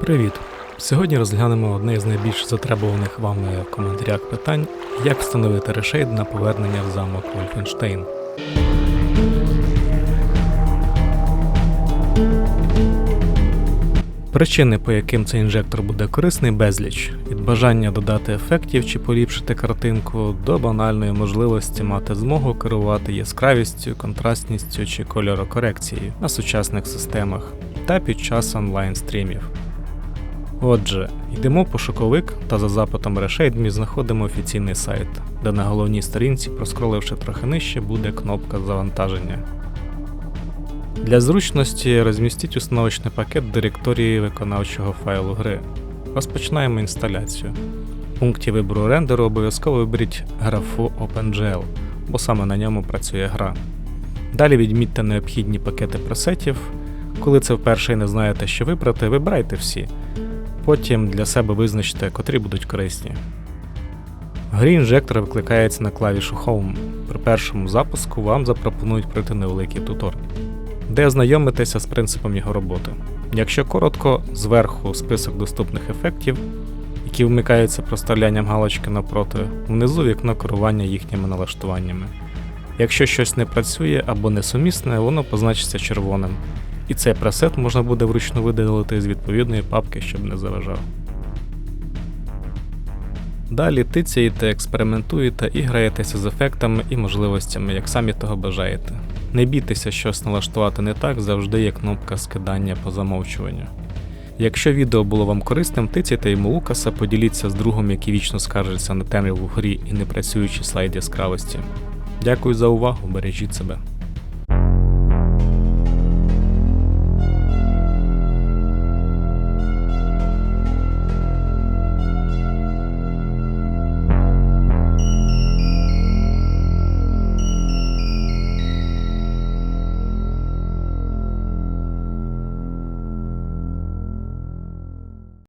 Привіт! Сьогодні розглянемо одне з найбільш затребуваних вами в коментарях питань, як встановити решейд на повернення в замок Вольфенштейн. Причини, по яким цей інжектор буде корисний, безліч від бажання додати ефектів чи поліпшити картинку до банальної можливості мати змогу керувати яскравістю, контрастністю чи кольорокорекцією на сучасних системах та під час онлайн стрімів. Отже, йдемо в пошуковик та за запитом Reshade знаходимо офіційний сайт, де на головній сторінці, проскроливши трохи нижче, буде кнопка завантаження. Для зручності розмістіть установочний пакет директорії виконавчого файлу гри. Розпочинаємо інсталяцію. В пункті вибору рендеру обов'язково виберіть графу OpenGL, бо саме на ньому працює гра. Далі відмітьте необхідні пакети пресетів. Коли це вперше і не знаєте, що вибрати, вибирайте всі. Потім для себе визначте, котрі будуть корисні. В грі інжектор викликається на клавішу Home. При першому запуску вам запропонують пройти невеликий тутор, де ознайомитеся з принципом його роботи. Якщо коротко, зверху список доступних ефектів, які вмикаються проставлянням галочки напроти, внизу вікно керування їхніми налаштуваннями. Якщо щось не працює або несумісне, воно позначиться червоним. І цей пресет можна буде вручну видалити з відповідної папки, щоб не заважав. Далі тицяєте, експериментуєте і граєтеся з ефектами і можливостями, як самі того бажаєте. Не бійтеся щось налаштувати не так, завжди є кнопка скидання по замовчуванню. Якщо відео було вам корисним, тицяйте йому Лукаса, поділіться з другом, який вічно скаржиться на темряву в грі і непрацюючий слайд яскравості. Дякую за увагу, бережіть себе.